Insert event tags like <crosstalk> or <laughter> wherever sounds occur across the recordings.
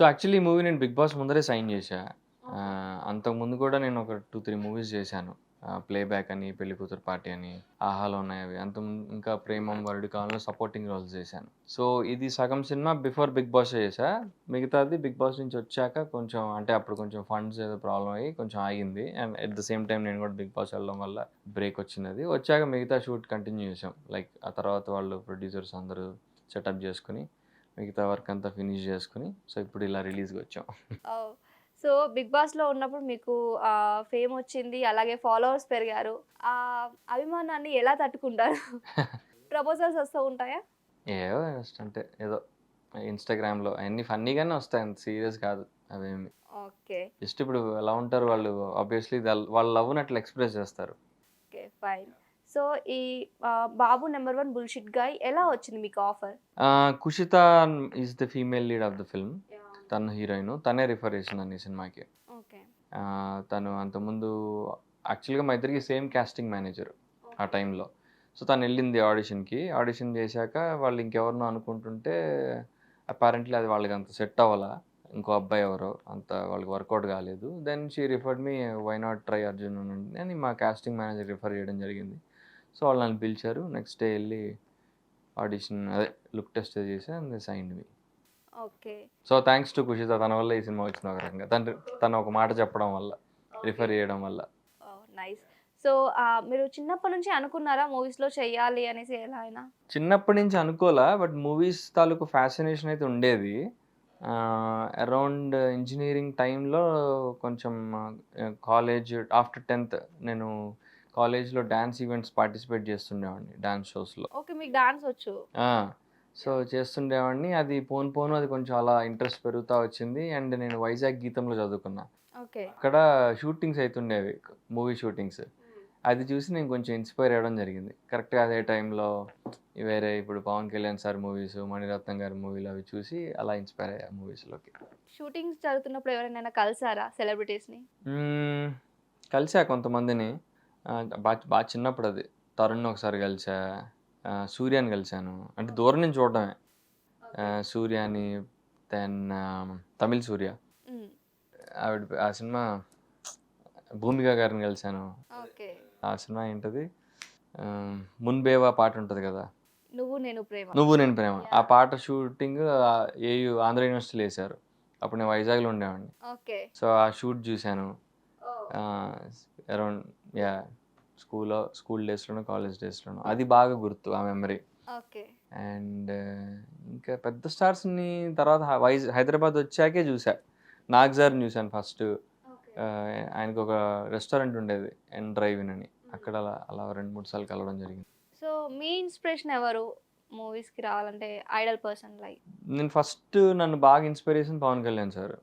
So actually ఈ movie నేను big Boss ముందరే సైన్ చేశా. అంతకుముందు కూడా నేను ఒక టూ త్రీ మూవీస్ చేశాను. ప్లే బ్యాక్ అని పెళ్ళి కూతురు పార్టీ అని ఆహాలో ఉన్నాయి అవి. అంత ఇంకా ప్రేమం వరుడి కాలంలో సపోర్టింగ్ రోల్స్ చేశాను. సో ఇది సగం సినిమా బిఫోర్ బిగ్ బాస్ చేశా. మిగతాది బిగ్ బాస్ నుంచి వచ్చాక కొంచెం అంటే అప్పుడు కొంచెం ఫండ్స్ ఏదో ప్రాబ్లం అయ్యి కొంచెం ఆగింది. And at the same time నేను కూడా బిగ్ బాస్ వెళ్ళడం వల్ల బ్రేక్ వచ్చినది. వచ్చాక మిగతా షూట్ కంటిన్యూ చేసాం లైక్ ఆ తర్వాత వాళ్ళు ప్రొడ్యూసర్స్ అందరూ సెటప్ చేసుకుని మిగతా వర్క్ అంతా ఫినిష్ చేసుకుని సో ఇప్పుడు ఇలా రిలీజ్కి వచ్చాం. సో బిగ్ బాస్లో ఉన్నప్పుడు మీకు ఫేమ్ వచ్చింది అలాగే ఫాలోవర్స్ పెరిగారు. ఆ అభిమానాన్ని ఎలా తట్టుకుంటారు? <laughs> ప్రపోజల్స్ వస్తూ ఉంటాయా? ఏవో జస్ట్ అంటే ఏదో ఇన్స్టాగ్రామ్లో అన్ని ఫన్నీగానే వస్తాయి అంత సీరియస్ కాదు అవేమి. ఓకే. జస్ట్ ఇప్పుడు ఎలా ఉంటారు వాళ్ళు ఆబ్వియస్లీ వాళ్ళ లవ్ని అట్లా ఎక్స్ప్రెస్ చేస్తారు. Okay fine. సో ఈ Babu number one bullshit guy ఎలా వచ్చింది మీకు offer? Kushitha is the female lead of the film. తన హీరోయిన్. తనే రిఫర్ చేసింది ఈ సినిమాకి. తను అంతకుముందు యాక్చువల్గా మా ఇద్దరికి సేమ్ కాస్టింగ్ మేనేజర్ ఆ టైంలో. సో తను వెళ్ళింది ఆడిషన్కి. ఆడిషన్ చేశాక వాళ్ళు ఇంకెవరినో అనుకుంటుంటే అపారెంట్లీ అది వాళ్ళకి అంత సెట్ అవ్వాలా? ఇంకో అబ్బాయి ఎవరో? అంత వాళ్ళకి వర్కౌట్ కాలేదు. Then she referred me why not try Arjun అని మా కాస్టింగ్ మేనేజర్ రిఫర్ చేయడం జరిగింది. సో వాళ్ళు నన్ను పిలిచారు. నెక్స్ట్ డే వెళ్ళి ఆడిషన్ అదే లుక్ టెస్ట్ చేసి and sign me okay. So thanks to Kushitha తన వల్ల ఈ సినిమా వచ్చింది ఒక రకంగా. తను తను ఒక మాట చెప్పడం వల్ల రిఫర్ చేయడం వల్ల. నైస్ సో మీరు చిన్నప్పటి నుంచి అనుకున్నారా మూవీస్లో చెయ్యాలి అనేసి ఎలా అయినా? చిన్నప్పటి నుంచి అనుకోలే బట్ మూవీస్ తాలూకు ఫ్యాసినేషన్ అయితే ఉండేది. అరౌండ్ ఇంజనీరింగ్ టైంలో కొంచెం కాలేజ్ ఆఫ్టర్ టెన్త్ నేను కాలేజ్లో డ్యాన్స్ ఈవెంట్స్ పార్టిసిపేట్ చేస్తుండేవాడిని డ్యాన్స్ షోస్లో. ఓకే మీకు డాన్స్ వచ్చు. సో చేస్తుండేవాడిని. అది పోను పోను అది కొంచెం అలా ఇంట్రెస్ట్ పెరుగుతూ వచ్చింది. అండ్ నేను వైజాగ్ గీతంలో చదువుకున్నా. ఓకే. అక్కడ షూటింగ్స్ అవుతుండేవి మూవీ షూటింగ్స్. అది చూసి నేను కొంచెం ఇన్స్పైర్ అవ్వడం జరిగింది. కరెక్ట్గా అదే టైంలో వేరే ఇప్పుడు పవన్ కళ్యాణ్ సార్ మూవీస్ మణిరత్నం గారి మూవీలు అవి చూసి అలా ఇన్స్పైర్ అయ్యా మూవీస్లోకి. షూటింగ్స్ జరుగుతున్నప్పుడు ఎవరైనా కలిసారా సెలబ్రిటీస్ని కలిసా కొంతమందిని. బాగా బాగా చిన్నప్పుడు అది తరుణ్ ఒకసారి కలిసా? సూర్యాని కలిశాను అంటే దూరం నుంచి చూడడమే. ఆ, సూర్యాని దెన్ తమిళ్ సూర్య. ఆవిడ ఆ సినిమా భూమిక గారిని కలిశాను ఓకే. ఆ సినిమా ఏంటది? మున్బేవా పాట ఉంటుంది కదా? నువ్వు నేను ప్రేమ. నువ్వు నేను ప్రేమ. ఆ పాట షూటింగ్ ఏయు ఆంధ్ర యూనివర్సిటీలో వేశారు. అప్పుడు నేను వైజాగ్లో ఉండేవాడిని. ఓకే. సో ఆ షూట్ చూశాను. Around yeah. స్కూల్లో స్కూల్ డేస్లోనూ కాలేజ్ డేస్లోనూ. అది బాగా గుర్తు ఆ మెమరీ. ఓకే. అండ్ ఇంకా పెద్ద స్టార్స్ని తర్వాత వైజ్ హైదరాబాద్ వచ్చాకే చూసా. నాగ్జార్ని చూశాను ఫస్ట్. ఆయనకు ఒక రెస్టారెంట్ ఉండేది ఎన్ డ్రైవ్ ఇన్ అని అక్కడ అలా అలా రెండు మూడు సార్లు కలవడం జరిగింది. సో మీ ఇన్స్పిరేషన్ ఎవరు మూవీస్కి రావాలంటే ఐడల్ పర్సన్ లైక్? నేను ఫస్ట్ నన్ను బాగా ఇన్స్పిరేషన్ పవన్ కళ్యాణ్ సార్.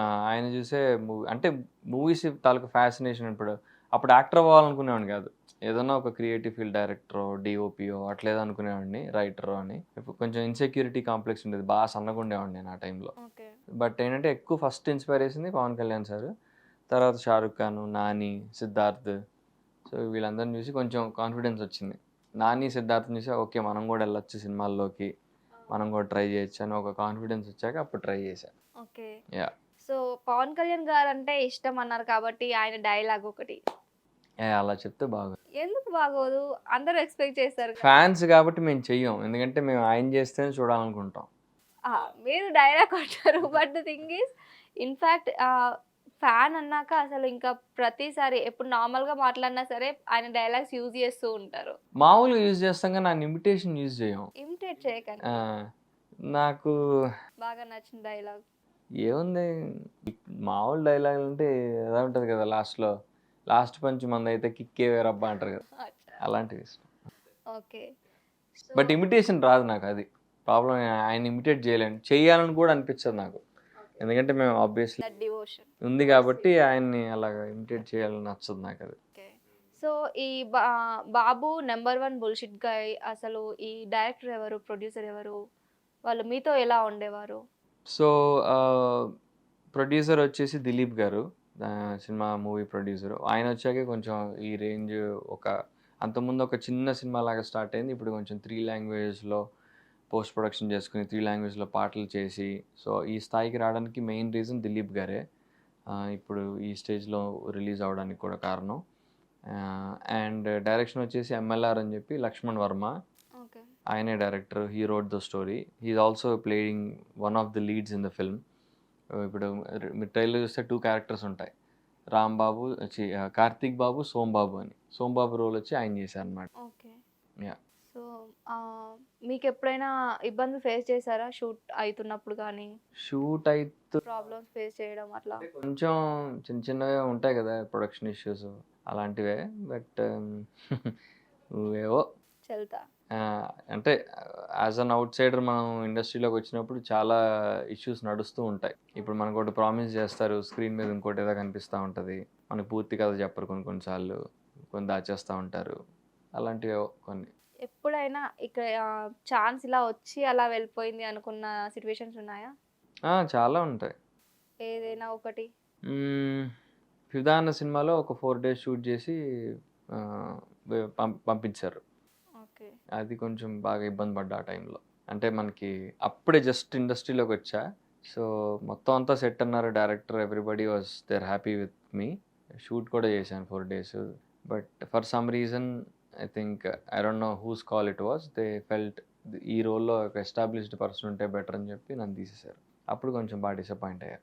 ఆయన చూసే మూవీ అంటే మూవీస్ తాలూకు ఫ్యాసినేషన్ ఇప్పుడు అప్పుడు యాక్టర్ అవ్వాలనుకునేవాడిని కాదు. ఏదన్నా ఒక క్రియేటివ్ ఫీల్డ్ డైరెక్టరో డిఓపిఓ అట్లేదో అనుకునేవాడిని రైటరో అని. ఇప్పుడు కొంచెం ఇన్సెక్యూరిటీ కాంప్లెక్స్ ఉండేది. బాగా సన్నగా ఉండేవాడిని నేను ఆ టైంలో. బట్ ఏంటంటే ఎక్కువ ఫస్ట్ ఇన్స్పైర్ చేసింది పవన్ కళ్యాణ్ సార్. తర్వాత షారుఖ్ ఖాన్ నాని సిద్ధార్థ్. సో వీళ్ళందరిని చూసి కొంచెం కాన్ఫిడెన్స్ వచ్చింది. నాని సిద్ధార్థ్ చూసి ఓకే మనం కూడా వెళ్ళొచ్చు సినిమాల్లోకి. మనం కూడా ట్రై చేయొచ్చు అని ఒక కాన్ఫిడెన్స్ వచ్చాక అప్పుడు ట్రై చేశాను okay. Yeah. So Pawan Kalyan గారు అంటే ఇష్టం అన్నారు కాబట్టి ఆయన డైలాగ్ ఒకటి. అలా చెప్తే బాగా ఎందుకు బాగోదు? అందరూ ఎక్స్పెక్ట్ చేస్తారు. ఫ్యాన్స్ కాబట్టి మేము చెయ్యం. ఎందుకంటే మేము ఆయన చేస్తేనే చూడాలనుకుంటాం. మీరు డైలాగ్ కొట్టారు. But the thing is in fact fan అన్నాక అసలు ఇంకా ప్రతిసారి ఎప్పుడు నార్మల్గా మాట్లాడినా సరే ఆయన డైలాగ్స్ యూజ్ చేస్తూ ఉంటారు. మామూలుగా యూజ్ చేస్తాం కానీ నా ఇమిటేషన్ యూజ్ చేయం. ఇమిటేట్ చేయకండి. నాకు బాగా నచ్చిన డైలాగ్ ఏముంది? మామూలు డైలాగ్ అంటే ఎలా ఉంటుంది కదా లాస్ట్లో లాస్ట్ పంచ్ మంది అయితే కిక్కే వేరబ్బా అంటారు కదా. అలాంటివి ఇష్టం. ఓకే. బట్ ఇమిటేషన్ రాదు నాకు అది. ప్రాబ్లం ఆయన ఇమిటేట్ చేయలేను. చేయాలని కూడా అనిపించదు నాకు. ఎందుకంటే మేము ఆబ్వియస్లీ డివోషన్ ఉంది కాబట్టి ఆయన్ని అలాగా ఇమిటేట్ చేయాలని నచ్చదు నాకు అది. సో ఈ బాబు నెంబర్ వన్ బుల్షిట్ గాయ్ అసలు ఈ డైరెక్టర్ ఎవరు ప్రొడ్యూసర్ ఎవరు వాళ్ళు మీతో ఎలా ఉండేవారు? సో ప్రొడ్యూసర్ వచ్చేసి దిలీప్ గారు. సినిమా మూవీ ప్రొడ్యూసర్. ఆయన వచ్చాకే కొంచెం ఈ రేంజ్ ఒక అంతకుముందు ఒక చిన్న సినిమా లాగా స్టార్ట్ అయింది. ఇప్పుడు కొంచెం త్రీ లాంగ్వేజెస్లో పోస్ట్ ప్రొడక్షన్ చేసుకుని త్రీ లాంగ్వేజ్లో పాటలు చేసి సో ఈ స్థాయికి రావడానికి మెయిన్ రీజన్ దిలీప్ గారే. ఇప్పుడు ఈ స్టేజ్లో రిలీజ్ అవడానికి కూడా కారణం. అండ్ డైరెక్షన్ వచ్చేసి ఎంఎల్ఆర్ అని చెప్పి లక్ష్మణ్ వర్మ. ఆయనే director. He wrote the story. He's also playing one of the leads in the film. ఇప్పుడు మీరు ట్రైలర్ చూస్తే టూ క్యారెక్టర్స్ ఉంటాయి. రామ్ బాబు చి- ఆ, కార్తీక్ బాబు సోమ్ బాబు అని. సోమ్ బాబు రోల్ వచ్చి ఆయన చేశారు అనమాట ఓకే. Yeah. సో మీకు ఎప్పుడైనా ఇబ్బందులు ఫేస్ చేశారా? షూట్ అవుతున్నప్పుడు కానీ? షూట్ అయితే ప్రాబ్లమ్స్ ఫేస్ చేయడం అట్లా? కొంచెం చిన్న చిన్నగా ఉంటాయి కదా ప్రొడక్షన్ ఇష్యూస్ అలాంటివే. బట్ <laughs> ఏవో. చెల్తా. అంటే యాజ్ అన్ అవుట్ సైడర్ మనం ఇండస్ట్రీలోకి వచ్చినప్పుడు చాలా ఇష్యూస్ నడుస్తూ ఉంటాయి. ఇప్పుడు మనకు ఒకటి ప్రామిస్ చేస్తారు స్క్రీన్ మీద ఇంకోటి ఏదో కనిపిస్తూ ఉంటుంది. మనకు పూర్తి కథ చెప్పరు కొన్ని కొన్నిసార్లు కొన్ని దాచేస్తూ ఉంటారు. అలాంటివి కొన్ని. ఎప్పుడైనా ఇక్కడ ఛాన్స్ ఇలా వచ్చి అలా వెళ్ళిపోయింది అనుకున్న సిచ్యువేషన్స్ ఉన్నాయా? చాలా ఉంటాయి. ఏదైనా ఒకటి. ఫిదా అన్న సినిమాలో ఒక ఫోర్ డేస్ షూట్ చేసి పంపించారు. అది కొంచెం బాగా ఇబ్బంది పడ్డా ఆ టైంలో. అంటే మనకి అప్పుడే జస్ట్ ఇండస్ట్రీలోకి వచ్చా. సో మొత్తం అంతా సెట్ అన్నారు director. Everybody was there happy with me shoot కూడా చేశాను four days. But for some reason I think I don't know whose call it was. They felt ఈ రోల్లో ఒక ఎస్టాబ్లిష్డ్ పర్సన్ ఉంటే బెటర్ అని చెప్పి నన్ను తీసేశారు. అప్పుడు కొంచెం బాగా డిసప్పాయింట్ అయ్యారు.